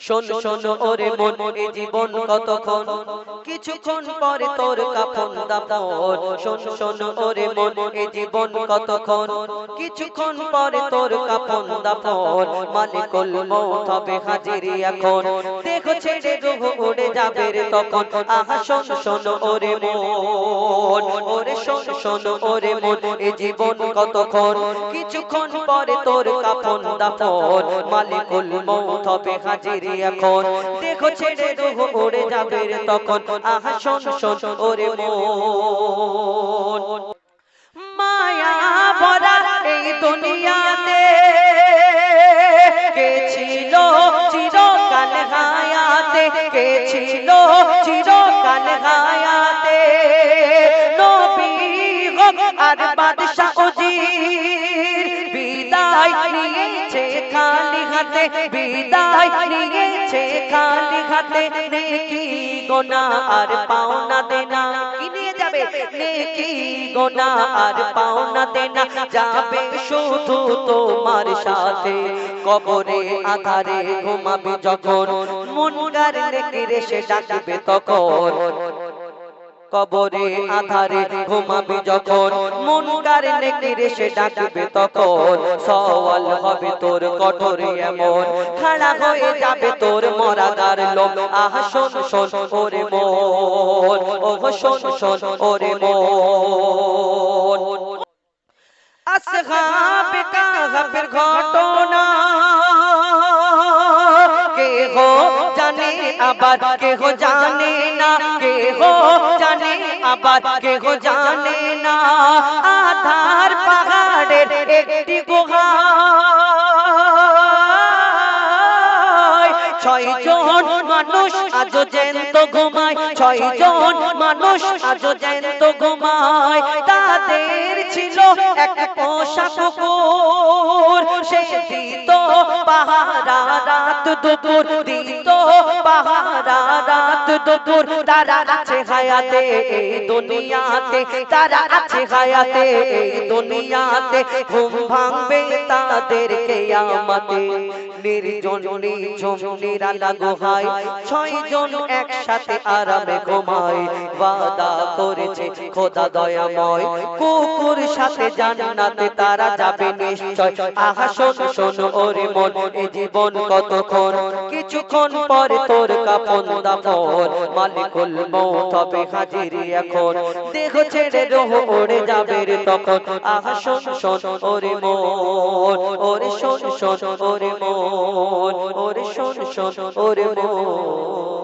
শোন শোন ওরে মন এ জীবন কতক্ষণ কিছুক্ষণ পরে তোর কাফন দাপন শোন শোন ওরে মন এ জীবন কতক্ষণ কিছুক্ষণ পরে তোর কাফন দাপন মালিকুল মৌত হবে হাজিরি এখন দেখো ছেড়ে রুহ উড়ে যাবে রে তখন আহা শোন শোন ওরে মন ওরে শোন শোন ওরে মন এ জীবন কতক্ষণ কিছুক্ষণ পরে তোর কাফন দাপন মালিকুল মৌত হবে হাজিরি এখন দেখো ছেড়ে রুহ উড়ে যাবে তখন। আহা শোন শোন, ওরে মন। মায়া ভরা এই দুনিয়াতে কে ছিল চিরকাল হায়াতে? কে ছিল চিরকাল হায়াতে? নবী হোক আর বাদশা নিয়েছে খালি হাতে, বিদায় নিয়েছে খালি হাতে। নেকি গোনা আর পাওনা দেনা। কি নিয়ে যাবে? নেকি গোনা আর পাওনা দেনা। যাবে শুধু তোমার সাথে। কবরে আধারে ঘুমাবে যখন। মুনগার নেকিরে সে ডাকবে তখন। কবরে আধারে ঘুমাবে যখন। মুনগার নেকিরে সে ডাকবে তখন। সওয়াল হবে তোর কঠোরে এমন। খাড়া হয়ে যাবে তোর মরাদার লোক আহ, শোন শোন, ওরে মন। ও শোন শোন, ওরে মন। আসহাবে কাহাবের ঘটনা। কে হো জানে আবার কে হো জানে না। কে হো আবার কে হো জানে না। আধার পাহাড়ের একটি গুহা। ছয় জন মানুষ আজ জ্যান্ত ঘুমায়। ছয় জন মানুষ আজ জ্যান্ত ঘুমায়। তাদের ছিল এক পোষা কুকুর। সে দিত পাহারা রাত দুপুর, দিত পাহারা রাত দুপুর। তারা আছে হায়াতে দুনিয়াতে, তারা আছে হায়াতে দুনিয়াতে। ঘুম ভাঙবে তাদের কেয়ামতে নির্জন, নিঝুম, নিরালা গুহায় ছয় জন একসাথে আরামে ঘুমায়। ওয়াদা করেছে খোদা দয়াময়। কুকুর সাথে জান্নাতে তারা যাবে নিশ্চয়। আহা, শোন শোন, ওরে মন, এ জীবন কতক্ষণ? কিছুক্ষণ পরে তোর কাপন দাপন মালিকুল মৌত হবে হাজিরি এখন। দেহ ছেড়ে রোহ ওড়ে যাবে তখন। আহা, শোন শোন, ওরে মন, ওরে শোন শোন, ওরে মন, ওরে শোন শোন, ওরে মন।